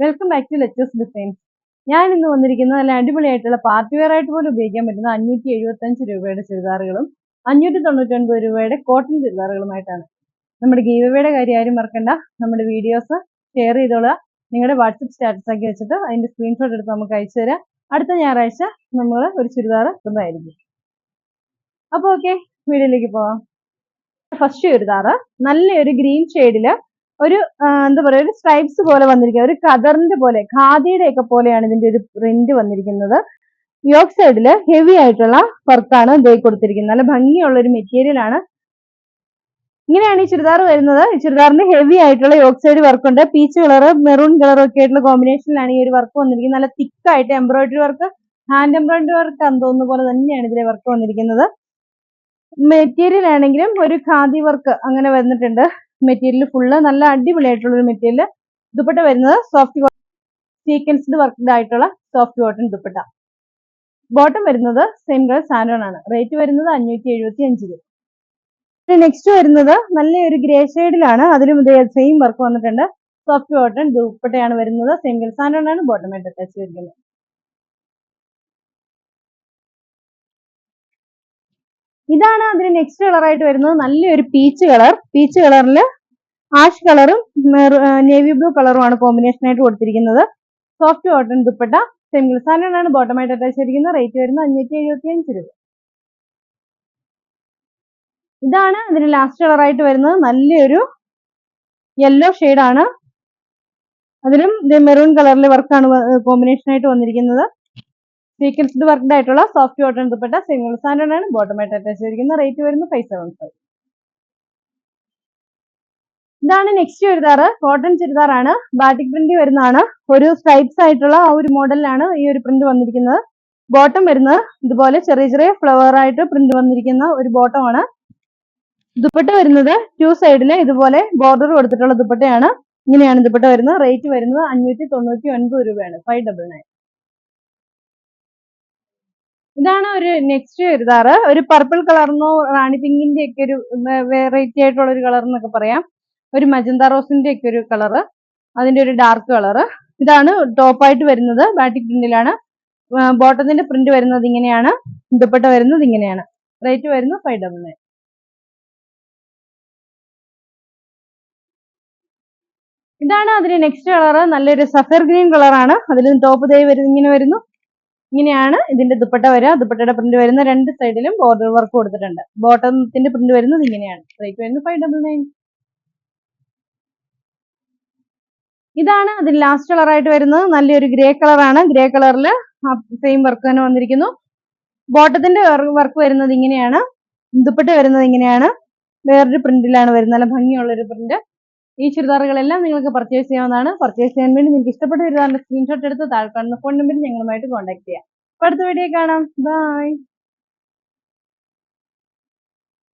Welcome back to let's designs ഞാൻ ഇന്ന് വന്നിരിക്കുന്നത് നല്ല അടിപൊളിയായിട്ടുള്ള പാർട്ടി വെയർ ആയിട്ട് പോലും ഉപയോഗിക്കാൻ പറ്റുന്ന അഞ്ഞൂറ്റി എഴുപത്തഞ്ച് രൂപയുടെ ചുരിദാറുകളും അഞ്ഞൂറ്റി തൊണ്ണൂറ്റൊൻപത് രൂപയുടെ കോട്ടൺ ചുരിദാറുകളുമായിട്ടാണ്. നമ്മുടെ ഗീവയുടെ കാര്യം ആരും മറക്കണ്ട. നമ്മുടെ വീഡിയോസ് ഷെയർ ചെയ്തോളുക. നിങ്ങളുടെ വാട്സപ്പ് സ്റ്റാറ്റസ് ആക്കി വെച്ചിട്ട് അതിന്റെ സ്ക്രീൻഷോട്ട് എടുത്ത് നമുക്ക് അയച്ചു തരാം. അടുത്ത ഞായറാഴ്ച നമ്മൾ ഒരു ചുരിദാർ എത്തുന്നതായിരിക്കും അപ്പോൾ ഓക്കെ വീഡിയോയിലേക്ക് പോവാം. ഫസ്റ്റ് ചുരിദാർ നല്ലൊരു ഗ്രീൻ ഷെയ്ഡിൽ ഒരു എന്താ പറയുക ഒരു സ്ട്രൈപ്സ് പോലെ വന്നിരിക്കുന്നത് ഒരു കതറിന്റെ പോലെ ഖാദിയുടെ ഒക്കെ പോലെയാണ് ഇതിന്റെ ഒരു പ്രിന്റ് വന്നിരിക്കുന്നത്. യോക്ക് സൈഡിൽ ഹെവി ആയിട്ടുള്ള വർക്കാണ് ദേ കൊടുത്തിരിക്കുന്നത്. നല്ല ഭംഗിയുള്ള ഒരു മെറ്റീരിയൽ ആണ്. ഇങ്ങനെയാണ് ഈ ചുരിദാർ വരുന്നത്. ചുരിദാറിന്റെ ഹെവി ആയിട്ടുള്ള യോക്ക് സൈഡ് വർക്ക് ഉണ്ട്. പീച്ച് കളർ മെറൂൺ കളർ ഒക്കെ ആയിട്ടുള്ള കോമ്പിനേഷനിലാണ് ഈ ഒരു വർക്ക് വന്നിരിക്കുന്നത്. നല്ല തിക്ക് ആയിട്ട് embroidery work hand embroidery work എന്ന് തോന്നുന്ന പോലെ തന്നെയാണ് ഇതിലെ വർക്ക് വന്നിരിക്കുന്നത്. മെറ്റീരിയൽ ആണെങ്കിലും ഒരു ഖാദി വർക്ക് അങ്ങനെ വന്നിട്ടുണ്ട്. മെറ്റീരിയൽ ഫുള്ള് നല്ല അടിപൊളിയായിട്ടുള്ള ഒരു മെറ്റീരിയൽ ദുപ്പട്ട വരുന്നത് സോഫ്റ്റ് സീക്വൻസ്ഡ് വർക്ക്ഡ് ആയിട്ടുള്ള സോഫ്റ്റ് കോട്ടൺ ദുപ്പട്ട. ബോട്ടം വരുന്നത് സെയിം കളർ സാൻഡോൺ ആണ്. റേറ്റ് വരുന്നത് അഞ്ഞൂറ്റി എഴുപത്തി അഞ്ച് രൂപ നെക്സ്റ്റ് വരുന്നത് നല്ലൊരു ഗ്രേ ഷെയ്ഡിലാണ് അതിലും ഇതേ സെയിം വർക്ക് വന്നിട്ടുണ്ട്. സോഫ്റ്റ് കോട്ടൺ ദുപ്പട്ടയാണ് വരുന്നത്. സെയിം കളർ സാൻഡോൺ ആണ്. ബോട്ടം ആയിട്ട് അറ്റാച്ച് ചെയ്തിരിക്കുന്നത്. ഇതാണ് അതിന് നെക്സ്റ്റ് കളറായിട്ട് വരുന്നത്. നല്ലൊരു പീച്ച് കളർ പീച്ച് കളറിൽ ആഷ് കളറും നേവി ബ്ലൂ കളറുമാണ് കോമ്പിനേഷൻ ആയിട്ട് കൊടുത്തിരിക്കുന്നത്. സോഫ്റ്റ് കോട്ടൺ ദുപ്പട്ട സിംഗിൾ ആണ് ബോട്ടം ആയിട്ട് അറ്റാച്ച് ചെയ്തിരിക്കുന്നത് റേറ്റ് വരുന്നത് അഞ്ഞൂറ്റി എഴുപത്തി അഞ്ച് രൂപ. ഇതാണ് ഇതിന് ലാസ്റ്റ് കളറായിട്ട് വരുന്നത്. നല്ലൊരു യെല്ലോ ആണ്. അതിലും മെറൂൺ കളറിലെ വർക്കാണ് കോമ്പിനേഷൻ ആയിട്ട് വന്നിരിക്കുന്നത്. സീക്വൻസ്ഡ് വർക്ക്ഡ് ആയിട്ടുള്ള soft cotton dupatta single standard ആണ് ബോട്ടം ആയിട്ട് അറ്റാച്ച് ചെയ്തിരിക്കുന്നത് റേറ്റ് വരുന്നത് ഫൈവ് സെവൻ ഫൈവ് ഇതാണ് നെക്സ്റ്റ് ചുരിദാർ. കോട്ടൺ ചുരിദാറാണ്. ബാറ്റിക് പ്രിന്റ് വരുന്നതാണ്. ഒരു സ്ട്രൈപ്സ് ആയിട്ടുള്ള ആ ഒരു മോഡലിലാണ് ഈ ഒരു പ്രിന്റ് വന്നിരിക്കുന്നത്. ബോട്ടം വരുന്നത്. ഇതുപോലെ ചെറിയ ചെറിയ ഫ്ലവർ ആയിട്ട് പ്രിന്റ് വന്നിരിക്കുന്ന ഒരു ബോട്ടമാണ് ദുപ്പട്ട വരുന്നത് ടു സൈഡിൽ ഇതുപോലെ ബോർഡർ കൊടുത്തിട്ടുള്ള ദുപ്പട്ടയാണ്. ഇങ്ങനെയാണ് ദുപ്പട്ട വരുന്നത്. റേറ്റ് വരുന്നത് അഞ്ഞൂറ്റി തൊണ്ണൂറ്റി ഒൻപത് രൂപയാണ്. ഫൈവ് ഡബിൾ നയൻ ഇതാണ് ഒരു നെക്സ്റ്റ് ചുരിദാർ. ഒരു പർപ്പിൾ കളർന്നോ റാണി പിങ്കിന്റെ ഒക്കെ ഒരു വെറൈറ്റി ആയിട്ടുള്ള ഒരു കളർ എന്നൊക്കെ പറയാം. ഒരു മജന്ത റോസിന്റെ ഒക്കെ ഒരു കളറ് അതിന്റെ ഒരു ഡാർക്ക് കളറ് ഇതാണ് ടോപ്പായിട്ട് വരുന്നത്. ബാറ്റിക് പ്രിന്റിലാണ് ബോട്ടത്തിന്റെ പ്രിന്റ് വരുന്നത് ഇങ്ങനെയാണ്. ദുപ്പട്ട വരുന്നത് ഇങ്ങനെയാണ്. റേറ്റ് വരുന്നത് ഫൈവ് ഡബിൾ നയൻ ഇതാണ് അതിന് നെക്സ്റ്റ് കളറ് നല്ലൊരു സഫർ ഗ്രീൻ കളറാണ് അതിൽ ടോപ്പ് ദേ വരുന്ന ഇങ്ങനെ വരുന്നു. ഇങ്ങനെയാണ് ഇതിന്റെ ദുപ്പട്ട വരിക. ദുപ്പട്ടയുടെ പ്രിന്റ് വരുന്ന രണ്ട് സൈഡിലും ബോർഡർ വർക്ക് കൊടുത്തിട്ടുണ്ട്. ബോട്ടത്തിന്റെ പ്രിന്റ് വരുന്നത് ഇങ്ങനെയാണ്. റേറ്റ് വരുന്നത് ഫൈവ് ഡബിൾ നയൻ ഇതാണ് അതിൽ ലാസ്റ്റ് കളർ ആയിട്ട് വരുന്നത്. നല്ലൊരു ഗ്രേ കളറാണ് ഗ്രേ കളറിൽ സെയിം വർക്ക് തന്നെ വന്നിരിക്കുന്നു. ബോട്ടത്തിന്റെ വർക്ക് വരുന്നത് ഇങ്ങനെയാണ്. ദുപ്പട്ട വരുന്നത് ഇങ്ങനെയാണ്. വേറൊരു പ്രിന്റിലാണ് വരുന്നത്. നല്ല ഭംഗിയുള്ള ഒരു പ്രിന്റ് ഈ ചുരിദാറുകളെല്ലാം നിങ്ങൾക്ക് പർച്ചേസ് ചെയ്യാവുന്നതാണ്. പർച്ചേസ് ചെയ്യാൻ വേണ്ടി നിങ്ങൾക്ക് ഇഷ്ടപ്പെട്ട ചുരിദാറിന്റെ സ്ക്രീൻഷോട്ട് എടുത്ത് താഴെ കാണുന്ന ഫോൺ നമ്പറിൽ ഞങ്ങളുമായിട്ട് കോൺടാക്ട് ചെയ്യാം. അടുത്ത വീഡിയോ കാണാം. ബൈ